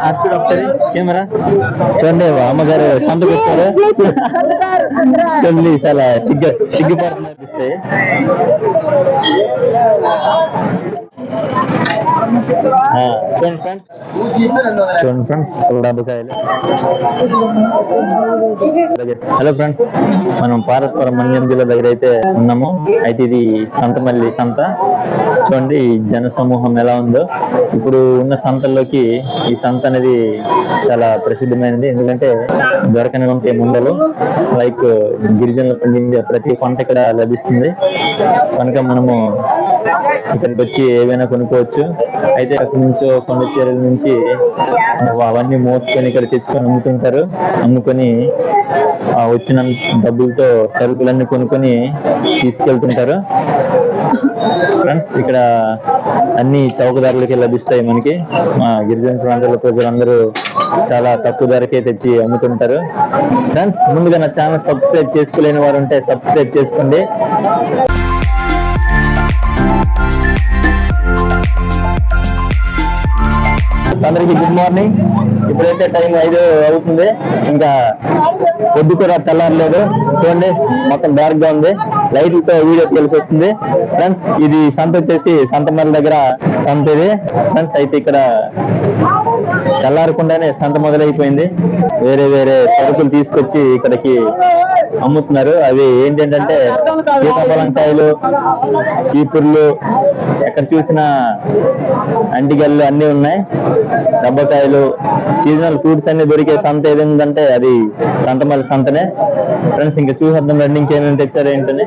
అర్చుడు ఒకసారి కెమెరా. చూడండి అమ్మగారు సంతకు వచ్చారు చూడండి చాలా సిగ్గు సిగ్గుపడుతుంది అనిపిస్తే చూడండి ఫ్రెండ్స్ చూడండి ఫ్రెండ్స్ డబ్బకాయలు హలో ఫ్రెండ్స్ మనం పార్వతపురం మన్యం జిల్లా దగ్గర అయితే ఉన్నాము. అయితే ఇది సంతమల్లి సంత. చూడండి జన సమూహం ఎలా ఉందో. ఇప్పుడు ఉన్న సంతల్లోకి ఈ సంత అనేది చాలా ప్రసిద్ధమైనది. ఎందుకంటే దొరకని వంట ముందలు లైక్ గిరిజనులు పండించే ప్రతి పంట ఇక్కడ లభిస్తుంది. కనుక మనము ఇక్కడికి వచ్చి ఏవైనా కొనుక్కోవచ్చు. అయితే అక్కడి నుంచో కొండ చీరల నుంచి అవన్నీ మోసుకొని ఇక్కడ తెచ్చుకొని అమ్ముతుంటారు. అమ్ముకొని వచ్చిన డబ్బులతో సరుకులన్నీ కొనుక్కొని తీసుకెళ్తుంటారు. ఫ్రెండ్స్ ఇక్కడ అన్ని చౌకదారులకి లభిస్తాయి మనకి. మా గిరిజన ప్రాంతాల ప్రజలందరూ చాలా తక్కువ ధరకే తెచ్చి అమ్ముతుంటారు. ఫ్రెండ్స్ ముందుగా నా ఛానల్ సబ్స్క్రైబ్ చేసుకోలేని వారు ఉంటే సబ్స్క్రైబ్ చేసుకోండి. అందరికి గుడ్ మార్నింగ్ ఇప్పుడైతే టైం ఐదు అవుతుంది. ఇంకా పొద్దు కూడా తెల్లారలేదు. చూడండి మొత్తం డార్క్గా ఉంది. లైట్లతో వీడియో తెలిసి వస్తుంది. ఫ్రెండ్స్ ఇది సంత వచ్చేసి సంతమల్ల దగ్గర సంత ఇది. ఫ్రెండ్స్ అయితే ఇక్కడ తెల్లారకుండానే సంత మొదలైపోయింది. వేరే వేరే సరుకులు తీసుకొచ్చి ఇక్కడికి అమ్ముతున్నారు. అవి ఏంటంటే సీతాఫలంకాయలు చీపుర్లు ఎక్కడ చూసినా అంటిగల్లు అన్ని ఉన్నాయి. డబ్బకాయలు సీజనల్ ఫ్రూట్స్ అన్ని దొరికే సంత ఏదైందంటే అది సంతమల్లి సంతనే. ఫ్రెండ్స్ ఇంకా చూసేద్దాం రండి ఇంకేమేమి తెచ్చారు ఏంటని.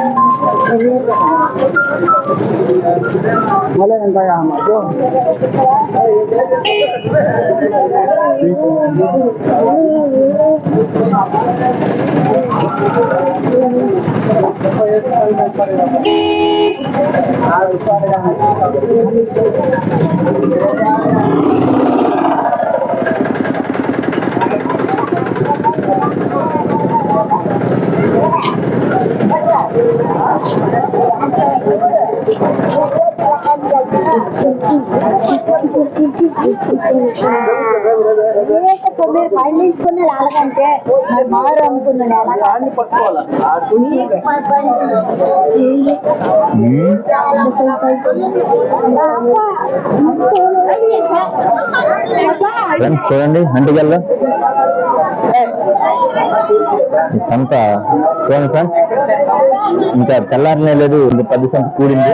மலை வெங்காயம் ஆமாம் ஸோ Thank you. మీరు అలాగంటే మరి మారు ఫ్రెండ్స్ చూడండి అంటిగల్లు సంత చూడండి ఫ్రెండ్స్ ఇంకా తెల్లారనే లేదు ఇంకా పది సంత కూడింది.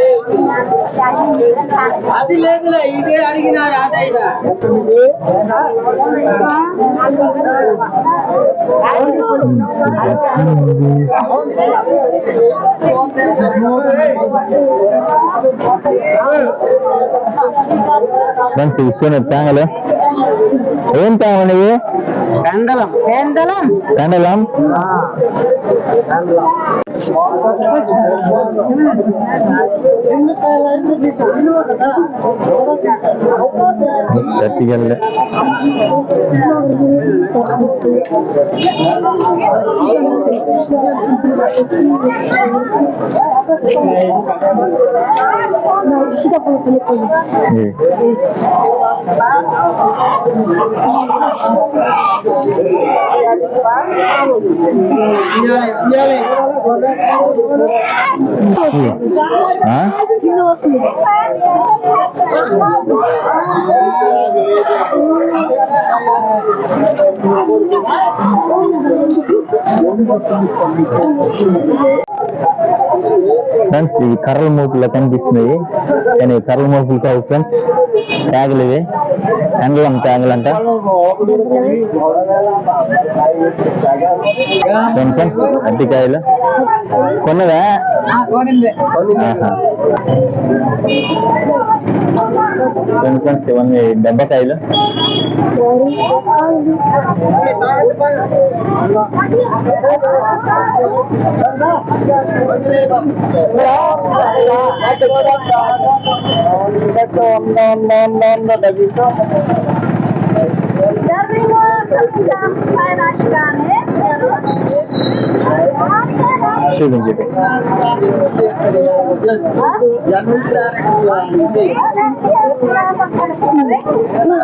అది లేదులే ఇదే అడిగినారు అదైనా ఫ్రెండ్స్ ఇవి చూడండి తేంగలు ఏం తేంగలు ఇవి పెండలం పెండలం కండలం గట్టిగల్లే ఇవి. ఇవి. ఆ? ఫ్రెండ్స్ ఇవి కర్రల మోపుల్లో కనిపిస్తున్నాయి కానీ కర్రల మోపులు కావు ఫ్రెండ్స్ ట్యాగులు ఇవి ఎండలం ట్యాగులు అంట చూడండి ఫ్రెండ్స్ అరటికాయలు కొన్నవా ఆహా. చూడండి ఫ్రెండ్స్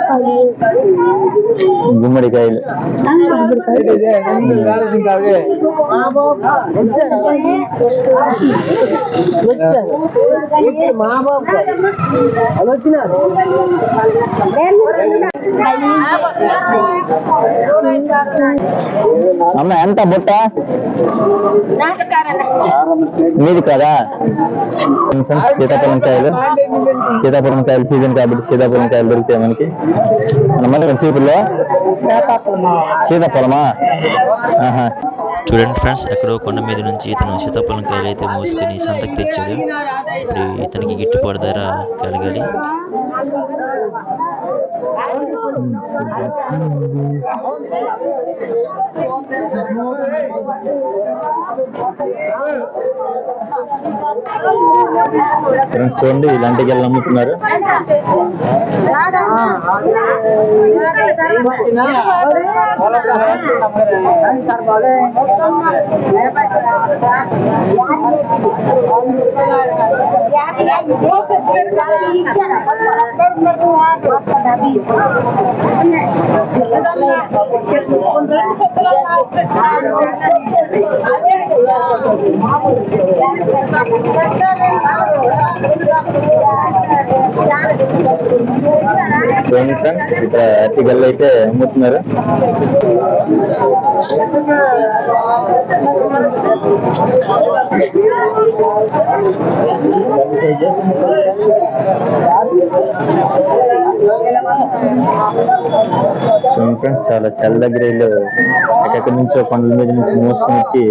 ఇవన్నీ దెబ్బకాయలు చూపించి గుమ్మడికాయలు అమ్మ ఎంత బుట్ట? మీది కదా? సీతాఫలం కాయలు. సీతాఫలం కాయలు సీజన్ కాబట్టి సీతాఫలం కాయలు దొరుకుతాయి మనకి. మన మన సీతాఫలమా? ఆహా. చూడండి ఫ్రెండ్స్ ఎక్కడో కొండ మీద నుంచి ఇతను సీతాఫలం కాయలు అయితే మోసుకొని సంతకు తెచ్చాడు. ఇప్పుడు ఇతనికి గిట్టుబాటు ధర కలగాలి. ఫ్రెండ్స్ చూడండి ఇలాంటి గెల్లు అమ్ముతున్నారు. Gracias. చూడండి ఫ్రెండ్స్ ఇక్కడ అరటి అయితే అమ్ముతున్నారు ఫ్రెండ్స్ చాలా చల్ల దగ్గర వీళ్ళు ఎక్కడి నుంచో కొండల మీద నుంచి మోసుకొని వచ్చి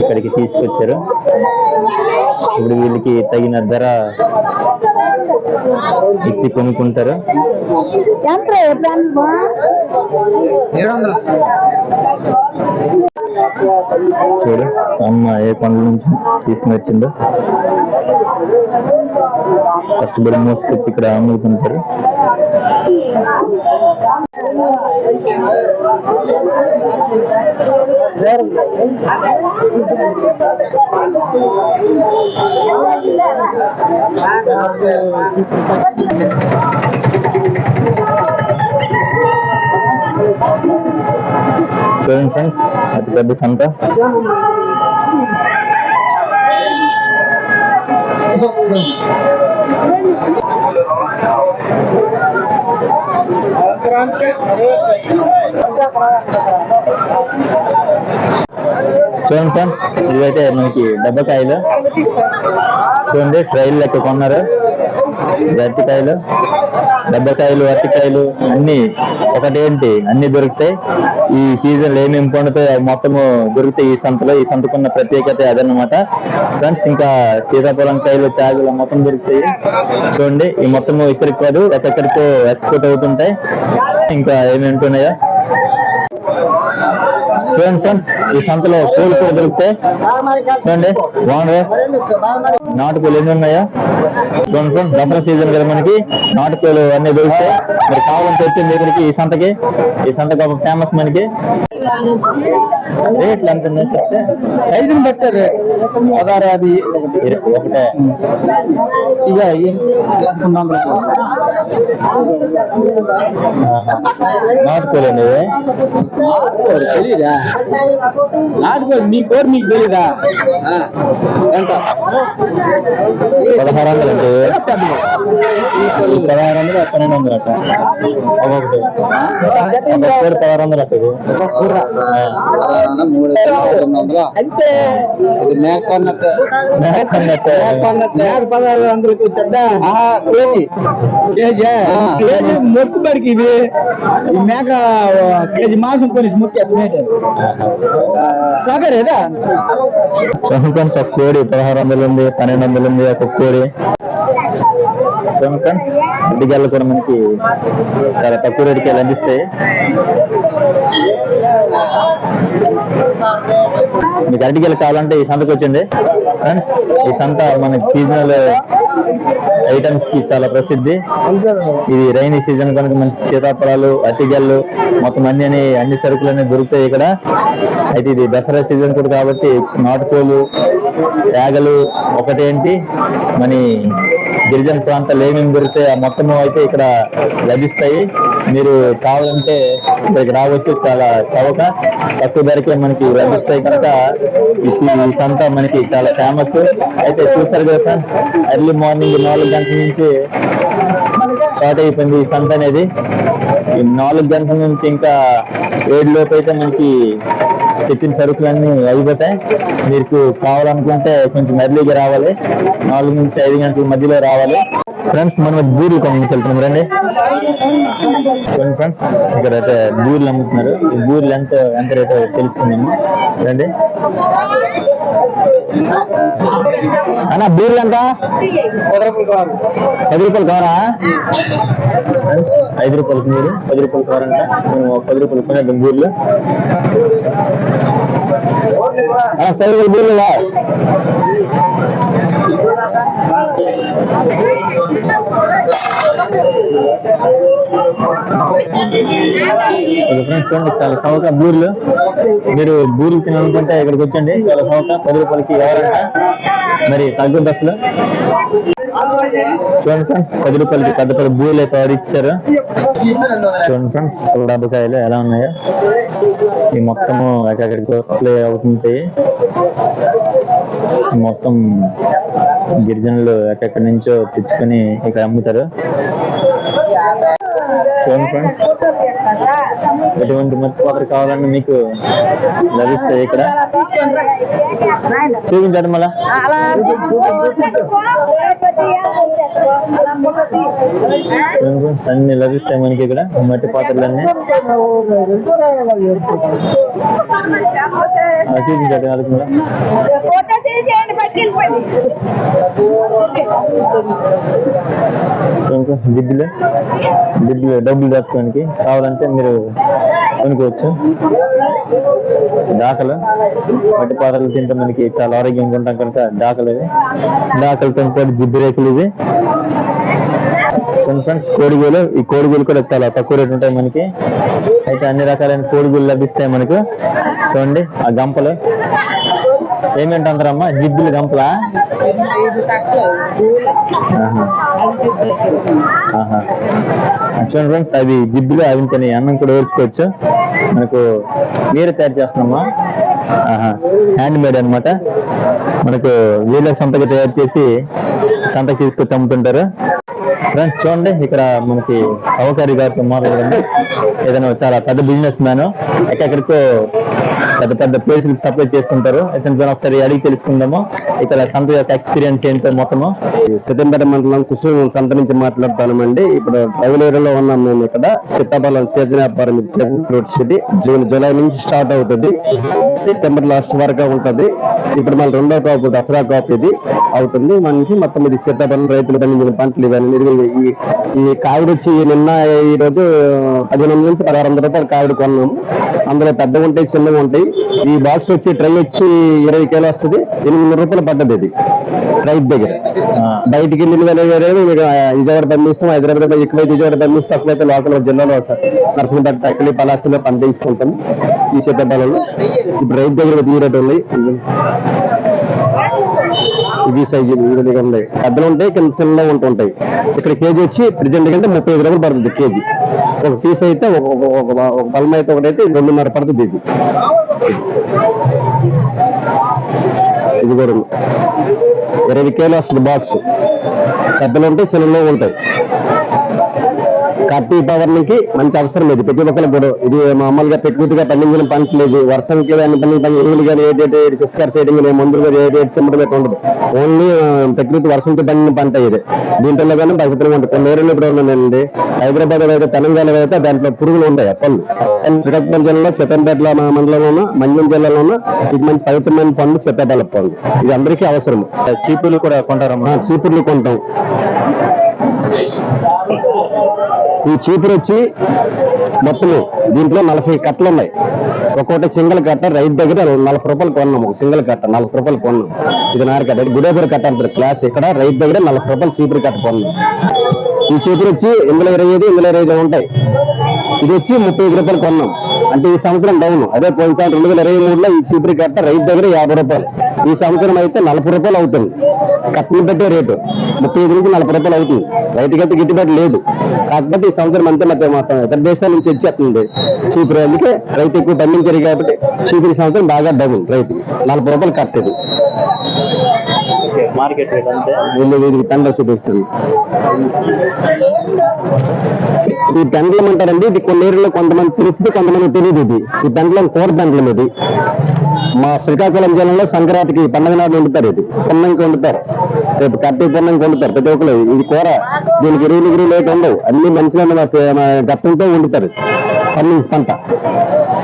ఇక్కడికి తీసుకొచ్చారు. ఇప్పుడు వీళ్ళకి తగిన ధర ఇచ్చి కొనుక్కుంటారు? చూడు అమ్మ ఏ కొండల నుంచి తీసుకుని వచ్చిందో. కష్టపడి మోసుకొచ్చి ఇక్కడ అమ్ముతుంటారు చూడండి ఫ్రెండ్స్ అతి పెద్ద సంత చూడండి ఫ్రెండ్స్ ఇదైతే మనకి డబ్బకాయలు చూడండి ట్రైల్ లెక్క కొన్నారు. గట్టికాయలు డబ్బకాయలు అరటికాయలు అన్ని ఒకటేంటి? అన్ని దొరుకుతాయి. ఈ సీజన్ ఏమేమి పండుతాయి అవి మొత్తము దొరుకుతాయి ఈ సంతలో. ఈ సంతకున్న ప్రత్యేకత అదనమాట ఫ్రెండ్స్ ఇంకా సీతాఫలం కాయలు త్యాగులు మొత్తం దొరుకుతాయి. చూడండి ఈ మొత్తము ఇక్కడికి కాదు ఎక్కడికో ఎక్స్పోర్ట్ అవుతుంటాయి. ఇంకా ఏమేమి ఉంటున్నాయో? చూడండి ఫ్రెండ్స్ ఈ సంతలో పూలు కూడా దొరుకుతాయి చూడండి బాగుంది. నాటుకోలు ఎన్ని ఉన్నాయా? చూడండి ఫ్రెండ్స్ దసరా సీజన్ కదా మనకి. నాటుకోలు అన్ని దొరుకుతాయి మరి కావాలంటే వచ్చింది ఇక్కడికి ఈ సంతకి ఈ సంతకి ఒక ఫేమస్ మనకి. రేట్లు ఎంత ఉన్నాయి చెప్తే? సైజుని పెట్టారు పదహారు అది ఒకటే. ఇక నాటుకోలేండి తెలీదా? నాటుకోండి మీ కోరి మీకు తెలీదా? ఎంత? పదహారు వందలు అండి. పదహారు వందలు పన్నెండు వందలు అట్ట. ఒక్కొక్కటి. పదహారు వందలు అట్టది మూడు వందలు అంతే. ఇది మేక అన్నట్టు మేక పదహారు వందలకి చెడ్డ. KG KG. కేజీ మొక్కుబడికి ఇది. ఈ మేక కేజీ మాంసం కొని ముక్కి సగరేదా ఫ్రెండ్స్ ఒక కోడి పదహారు వందలు ఉంది పన్నెండు వందలు ఉంది ఒక కోడి. ఫ్రెండ్స్ కూడా మనకి చాలా తక్కువ రేటుకి లభిస్తాయి మీకు అరటికలు కావాలంటే ఈ సంతకు వచ్చింది. ఫ్రెండ్స్ ఈ సంత మనకి సీజనల్ ఐటమ్స్కి చాలా ప్రసిద్ధి. ఇది రైనీ సీజన్ కనుక మంచి సీతాఫలాలు అరటిగళ్ళు మొత్తం అన్ని అని అన్ని సరుకులు దొరుకుతాయి ఇక్కడ. అయితే ఇది దసరా సీజన్ కూడా కాబట్టి నాటుకోలు యాగలు ఒకటేంటి? మన గిరిజన ప్రాంతాలు ఏమేమి దొరుకుతాయి? ఆ మొత్తము అయితే ఇక్కడ లభిస్తాయి. మీరు కావాలంటే ఇక్కడికి రావచ్చు. చాలా చవక. తక్కువ ధరకే మనకి లభిస్తాయి కనుక ఈ సంత మనకి చాలా ఫేమస్ అయితే చూసారు కదా ఎర్లీ మార్నింగ్ నాలుగు గంటల నుంచి స్టార్ట్ అయిపోయింది ఈ సంత అనేది. ఈ నాలుగు గంటల నుంచి ఇంకా ఏడు లోపు అయితే మనకి తెచ్చిన సరుకులన్నీ అయిపోతాయి. మీకు కావాలనుకుంటే కొంచెం ఎర్లీగా రావాలి. నాలుగు నుంచి ఐదు గంటల మధ్యలో రావాలి. ఫ్రెండ్స్ మనం బూర్లు కొనుక్కి వెళ్తున్నాం. రండి. ఫ్రెండ్స్ ఇక్కడ అయితే బూర్లు అమ్ముతున్నారు. ఈ బూర్లు ఎంత ఎంత రేటో తెలుసుకుందాము. రండి. అన్న బూర్లు ఎంత? పది రూపాయలు కావరా ఐదు రూపాయలకి మీరు పది రూపాయలు కావాలంట. మేము పది రూపాయలు కొనేద్దాం బూర్లు. పది రూపాయలు బూర్లు వా ఫ్రెండ్స్ చూడండి చాలా సవక బూర్లు. మీరు బూర్లు తినాలనుకుంటే ఇక్కడికి వచ్చండి చాలా సవక పది రూపాయలకి ఎవరంట? మరి తగ్గు బస్సులు. చూడండి ఫ్రెండ్స్ పది రూపాయలకి పెద్ద పెద్ద బూర్లు అయితే ఇచ్చారు చూడండి ఫ్రెండ్స్ డబ్బకాయలు ఎలా ఉన్నాయో. ఈ మొత్తము ఎక్కడికి ప్లే అవుతుంటాయి. ఈ మొత్తం గిరిజనులు ఎక్కడెక్కడి నుంచో తెచ్చుకొని ఇక్కడ అమ్ముతారు. చూడండి ఫ్రెండ్స్. ఎటువంటి మట్టి పాత్ర కావాలన్నా మీకు లభిస్తాయి ఇక్కడ. చూపించండి మళ్ళా. అన్ని లభిస్తాయి మనకి ఇక్కడ మట్టి పాత్రలన్నీ. చూపించండి వాళ్ళకి ఇంకా తీసేయండి డబ్బులు దాచుకోవడానికి కావాలంటే మీరు కొనుక్కోవచ్చు. దాకలు మట్టి పాత్రలు తింటే మనకి చాలా ఆరోగ్యంగా ఉంటాం కనుక దాకలు ఇవి. దాకలతో పాటు జిబ్బు రేకులు ఇవి. కొన్ని ఫ్రెండ్స్ కోడిగూలు ఈ కోడిగూలు కూడా చాలా తక్కువ రేటు ఉంటాయి మనకి. అయితే అన్ని రకాలైన కోడిగూలు లభిస్తాయి మనకు. చూడండి ఆ గంపలు. ఏమేంటి అంటారమ్మా జిబ్బులు గంపలా. చూడండి ఫ్రెండ్స్ అవి జిబ్బులు అవి తిని అన్నం కూడా ఓర్చుకోవచ్చు మనకు మీరే తయారు చేస్తున్నామా? హ్యాండ్ మేడ్ అన్నమాట. మనకు వీళ్ళ సంతకి తయారు చేసి సంతకి తీసుకొచ్చి అమ్ముతుంటారు. ఫ్రెండ్స్ చూడండి ఇక్కడ మనకి సౌకర్య గారితో మాట్లాడండి ఏదైనా చాలా పెద్ద బిజినెస్ మ్యాన్. ఎక్కడికో పెద్ద పెద్ద ప్లేసులు సప్లై చేస్తుంటారు. ఇతనితో ఒకసారి అడిగి తెలుసుకుందాము. ఇక్కడ సంత యొక్క ఎక్స్పీరియన్స్ ఏంటో మొత్తము. సిద్దంపేట మండలం కుసుమ సంత నుంచి మాట్లాడుతామండి ఇప్పుడు ట్రైవల్ ఏరియాలో ఉన్నాం మేము ఇక్కడ. చిత్తపాలెం చేతి వ్యాపారం ఫ్రూట్ సిటీ. జూన్ జూలై నుంచి స్టార్ట్ అవుతుంది. సెప్టెంబర్ లాస్ట్ వరకు ఉంటది. ఇప్పుడు మళ్ళీ రెండో కాపు దసరా కాపు ఇది అవుతుంది. మనకి మొత్తం ఇది సీతాఫలం రైతులు పండించిన పంటలు ఇవన్నీ. ఈ ఈ కావిడి వచ్చి నిన్న ఈ రోజు పదిహేను నుంచి పదహారు వందల రూపాయలు కావిడి కొన్నాము. అందులో పెద్దగా ఉంటాయి చిన్నగా ఉంటాయి ఈ బాక్స్ వచ్చి ట్రై వచ్చి ఇరవై కేలు వస్తుంది. ఎనిమిది రూపాయలు పడ్డది ఇది. రైట్ దగ్గర. బయటికి వెళ్ళిన వేరే వేరే మీకు విజయవాడ పంపిస్తాం హైదరాబాద్ ఎక్కువైతే విజయవాడ పంపిస్తాం అట్లయితే లోకల్ జిల్లాలో సార్ నరసింహపేట తక్కలి పలాసలో పంపిస్తుంటాం ఈ సీతాఫలంలో ఇప్పుడు రైట్ దగ్గర తీరేట ఉన్నాయి ఇది సైజు విడిగా ఉన్నాయి పెద్దలు ఉంటాయి కింద చిన్నగా ఉంటుంటాయి ఇక్కడ కేజీ వచ్చి ప్రెజెంట్ కంటే ముప్పై ఐదు రూపాయలు పడుతుంది కేజీ ఒక పీస్ అయితే ఒక ఒక- బల్మ అయితే ఒకటైతే రెండున్నర పడుతుంది ఇది ఇది కూడా ఇరవై కేలు వస్తుంది బాక్స్ పెద్దలు ఉంటాయి చిన్నలో ఉంటాయి కార్తీక పౌర్ణమికి మంచి అవసరం లేదు ప్రతి ఒక్కరికి కూడా ఇది మామూలుగా ప్రకృతిగా పండించిన పంట లేదు వర్షంకి కానీ పండించిన ఎరువులు కానీ ఏదైతే పిస్కర్ చేయడం కానీ మందులు కానీ ఏదైతే ఉండదు ఓన్లీ ప్రకృతి వర్షంతో పండిన పంట ఇది. దీంట్లో కానీ పవిత్రంగా ఉంటుంది కొన్ని ఏరియాలో ఇప్పుడు ఉన్నానండి హైదరాబాద్ అయితే తెలంగాణ అయితే దాంట్లో పురుగులు ఉంటాయి పళ్ళు శ్రీకాకుళం జిల్లాలో చిత్తపేట మండలంలోనూ మంజం జిల్లాలోనూ ఇది మంచి పవిత్రమైన పండు చిత్తపేట పండు. ఇది అందరికీ అవసరం. చీపులు కూడా కొంటారమ్మా చీపుర్లు కొంటాం. ఈ చీపురు వచ్చి మొత్తం దీంట్లో నలభై కట్టలు ఉన్నాయి. ఒక్కొక్కటి సింగిల్ కట్ట రైతు దగ్గర నలభై రూపాయలు కొన్నాం ఒక సింగిల్ కట్ట నలభై రూపాయలు కొన్నాం. ఇది నారు కట్ట. గుడేపూర్ కట్ట అంటారు క్లాస్ ఇక్కడ. రైతు దగ్గర నలభై రూపాయలు చీపురు కట్ట కొన్నాం. ఈ చీపురు వచ్చి ఇందులో ఇరవై ఐదు ఇందులో ఇరవై ఐదు ఉంటాయి. ఇది వచ్చి ముప్పై ఐదు రూపాయలు కొన్నాం. అంటే ఈ సంవత్సరం డౌన్. అదే పోయిన సంవత్సరం రెండు వేల ఇరవై మూడులో ఈ చీపురు కట్ట రైతు దగ్గర యాభై రూపాయలు. ఈ సంవత్సరం అయితే నలభై రూపాయలు అవుతుంది. కట్టలు పెట్టే రేటు. ముప్పై ఐదు నుంచి నలభై రూపాయలు అవుతుంది. రైతుకి అయితే గిట్టుబాటు లేదు. కాకపోతే ఈ సంవత్సరం అంతే మొత్తం మొత్తం ఇతర దేశాల నుంచి వచ్చేస్తుంది చీపురు అందుకే రైతు ఎక్కువ పండించారు కాబట్టి చీపురు ఈ సంవత్సరం బాగా డబుల్ రైతు నలభై రూపాయలు కట్టేది. మార్కెట్ రేట్ అంతే? చూపిస్తుంది ఈ పెండలం అంటారండి ఇది కొన్ని ఏరియాలో కొంతమంది తెలిసింది కొంతమంది తెలియదు ఇది. ఈ పెండలం కూర పెండలం ఇది. మా శ్రీకాకుళం జిల్లాలో సంక్రాంతికి పండుగ నాడు వండుతారు ఇది. పొన్నంకి వండుతారు. రేపు కట్టి పొన్నంకి వండుతారు ప్రతి ఒక్కరు ఇది కూర. దీనికి ఎరువులు గిరువులు లేక ఉండవు. అన్ని మంచిగా గట్టంతో వండుతారు. పన్ను పంట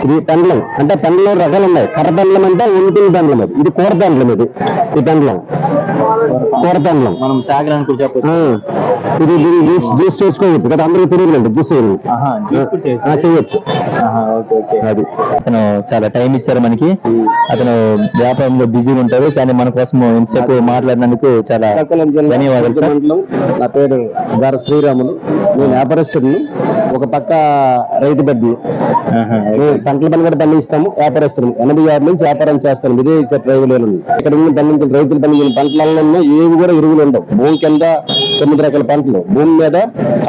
ఇది పెండలం. అంటే పెండలం రకాలు ఉన్నాయి. కర్ర పెండలం అంటే వండుతున్న పెండలం అది. ఇది కూర పెండలం ఇది. ఈ పెండలం. కూర పెండలం. మనం తాగడానికి ఇది దీన్ని జ్యూస్ జ్యూస్ చేసుకోవచ్చు కదా. అందరికీ తెలియదు జ్యూస్ ఓకే అది. అతను చాలా టైం ఇచ్చారు మనకి. అతను వ్యాపారంలో బిజీగా ఉంటారు కానీ మన కోసం ఇంతసేపు మాట్లాడినందుకు చాలా ధన్యవాదాలు నా పేరు గార శ్రీరాములు. నేను వ్యాపారస్తుడిని. ఒక పక్క రైతు బడ్డీ పంటల పని కూడా పండిస్తాము వ్యాపారస్తున్నాము ఎనభై ఆరు నుంచి వ్యాపారం చేస్తాను ఇదే డ్రైవులు ఇక్కడ ఉన్న పండించిన రైతులు పండించిన పంటలలో ఏవి కూడా ఎరువులు ఉండవు. భూమి కింద తొమ్మిది రకాల పంటలు. భూమి మీద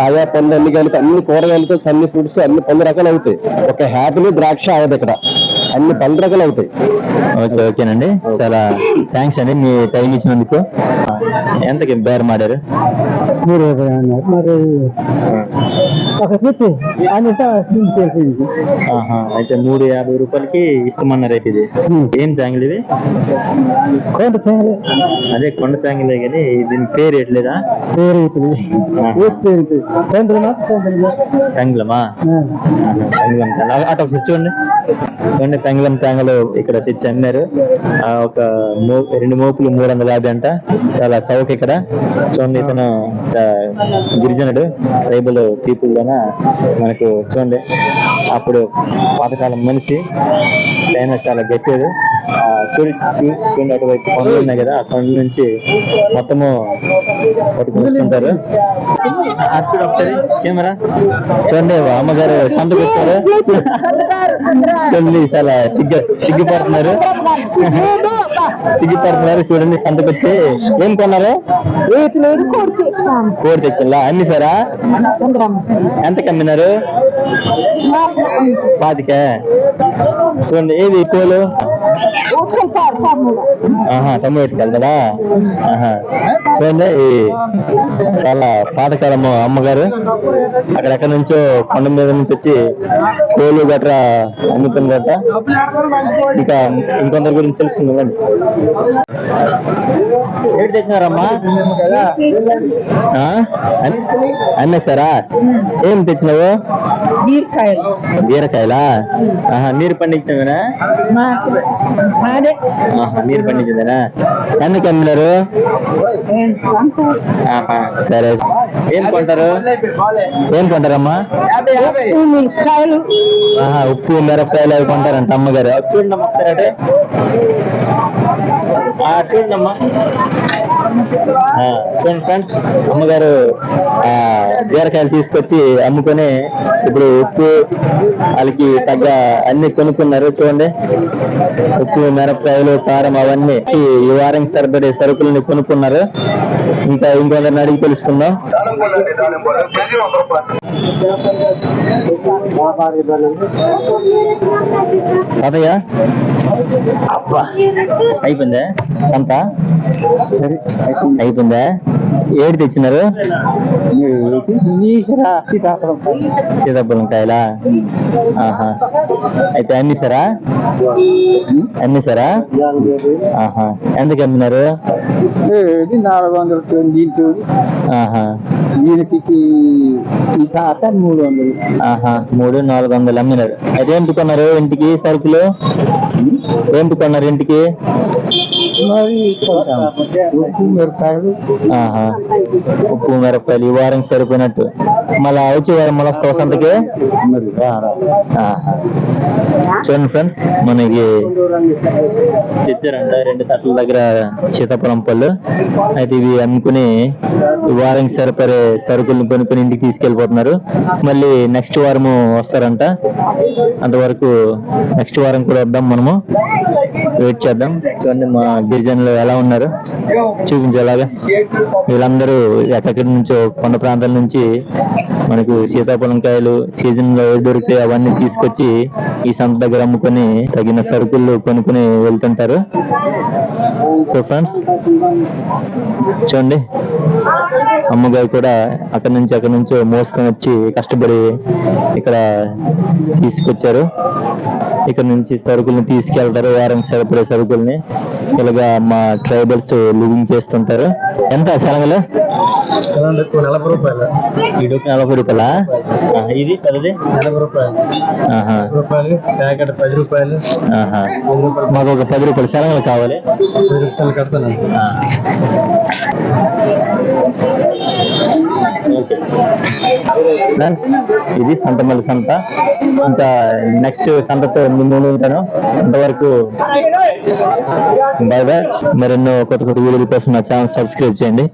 ఆయా పండ్లు అన్ని కలిపి అన్ని కూరగాయలతో అన్ని ఫ్రూట్స్ అన్ని పండు రకాలు అవుతాయి. ఒక హ్యాపీలు ద్రాక్ష అవదు ఇక్కడ. అన్ని పండు రకాలు అవుతాయి. ఓకే ఓకేనండి. చాలా థ్యాంక్స్ అండి మీ టైం ఇచ్చినందుకు. ఎంతకి బేరం ఆడారు? మీరు అయితే మూడు యాభై రూపాయలకి ఇస్తామన్నారు అయితే ఇది. ఏం తాంగిల్ ఇది? కొంత చేయాలి అదే కొండ తాంగిలే కానీ దీని పేరు ఎట్లేదా పేరు అవుతుంది తంగిలమా తంగిలం తంగ- అటు ఒకసారి చూడండి. చూడండి తంగిలం తంగలు ఇక్కడ తెచ్చి అమ్మారు. ఆ, ఒక రెండు మోపులు మూడు వందల యాభై అంట. చాలా చౌక ఇక్కడ. చూడండి ఇతను గిరిజనుడు ట్రైబల్ పీపుల్ లోన మనకు చూడండి. అప్పుడు పాతకాలం మనిషి ఆయన చాలా గట్టిది చూడు చూడండి అటువైపు కొండలు ఉన్నాయి కదా ఆ కొండ నుంచి మొత్తము అటు చూడు ఒకసారి కెమెరా. చూడండి అమ్మగారు సంత పెట్టారు చూడండి చాలా సిగ్గు సిగ్గుపడుతున్నారు. సిగ్గుపడుతున్నారు చూడండి సంతకు వచ్చి ఏం కొన్నారు? కోడి తెచ్చిందా? అన్ని సారా? ఎంత కమ్మినారు? పాతిక చూడండి ఏది పూలు వెళ్తారా ఆహా. చూడండి ఈ చాలా పాతకాలం అమ్మగారు. అక్కడెక్కడ నుంచో కొండ మీద నుంచి వచ్చి కోళ్ళు గట్రా అమ్ముతుందట ఇంకా ఇంకొందరి గురించి తెలుసుకుందామండి ఏంటి తెచ్చినారమ్మా? అన్నేసారా? ఏం తెచ్చినావు? బీరకాయలు. నీరు పండించినవేనా? నీరు పండించిందేనా? ఎందుకు అమ్మినారు? సరే. ఏం కొంటారు? ఏం కొంటారమ్మా? ఉప్పు మిరపకాయలు. అవి కొంటారంట అమ్మగారు. చూడండి అమ్మ ఒకసారి చూడండి అమ్మా చూడండి ఫ్రెండ్స్ అమ్మగారు ఆ బీరకాయలు తీసుకొచ్చి అమ్ముకొని ఇప్పుడు ఉప్పు వాళ్ళకి తగ్గ అన్ని కొనుక్కున్నారు చూడండి. ఉప్పు మిరపకాయలు కారం అవన్నీ ఈ ఈ వారం సరిపడే సరుకులని కొనుక్కున్నారు. ఇంకా ఇంకొందరిని అడిగి తెలుసుకుందాం. తాతయ్య? అబ్బా అయిపోయిందా? అంతా? అయిపోయిందా? ఏడు తెచ్చినారు? సీతాఫలం. కాయలా? ఆహా. అయితే అమ్మిసారా అమ్మిసారా ఆహా. ఎందుకు అమ్మినారు? నాలుగు వందలు దీంట్లో. ఆహా. దీనికి ఈ తాత మూడు వందలు. ఆహా. మూడు నాలుగు వందలు అమ్మినారు. అయితే ఏం కొన్నారు ఇంటికి సరుకులు? ఏం కొన్నారు ఇంటికి? మరి మిరపకాయలు ఉప్పు మిరపకాయలు ఈ వారం సరిపోయినట్టు. మళ్ళా వచ్చే వారం మళ్ళీ వస్తావు సంతకి? చూడండి ఫ్రెండ్స్ మనకి తెచ్చారంట రెండు తట్ల దగ్గర సీతాఫలం పళ్ళు. అయితే ఇవి అమ్ముకుని ఈ వారానికి సరిపడే సరుకులను కొనుక్కొని ఇంటికి తీసుకెళ్ళిపోతున్నారు. మళ్ళీ నెక్స్ట్ వారము వస్తారంట. అంతవరకు నెక్స్ట్ వారం కూడా వద్దాం మనము. వెయిట్ చేద్దాం. చూడండి మా గిరిజనులు ఎలా ఉన్నారు. చూపించేలాగా. వీళ్ళందరూ ఎక్కడి నుంచో కొండ ప్రాంతాల నుంచి మనకు సీతాఫలం కాయలు సీజన్లో దొరికితే అవన్నీ తీసుకొచ్చి ఈ సంత దగ్గర అమ్ముకొని తగిన సరుకులు కొనుక్కొని వెళ్తుంటారు. సో ఫ్రెండ్స్ చూడండి. అమ్మగారు కూడా అక్కడి నుంచి అక్కడి నుంచో మోసుకొని వచ్చి కష్టపడి ఇక్కడ తీసుకొచ్చారు. ఇక్కడ నుంచి సరుకుల్ని తీసుకెళ్తారు వారం సరిపడే సరుకుల్ని. ఇలాగా మా ట్రైబల్స్ లివింగ్ చేస్తుంటారు. ఎంత శనగలు నలభై రూపాయలు? ఇడు నలభై రూపాయలా ఇది పెద్దది నలభై రూపాయలు రూపాయలు ప్యాకెట్ పది రూపాయలు మాకు ఒక పది రూపాయలు శనగలు కావాలి. పది రూపాయలు కడతాను. ఇది సంతమల్లి సంత. ఇంకా నెక్స్ట్ సంతతో ముందు ఉంటాను. అంతవరకు బాయ్ బాయ్ మరెన్నో కొత్త కొత్త వీడియోల కోసం నా ఛానల్ సబ్స్క్రైబ్ చేయండి.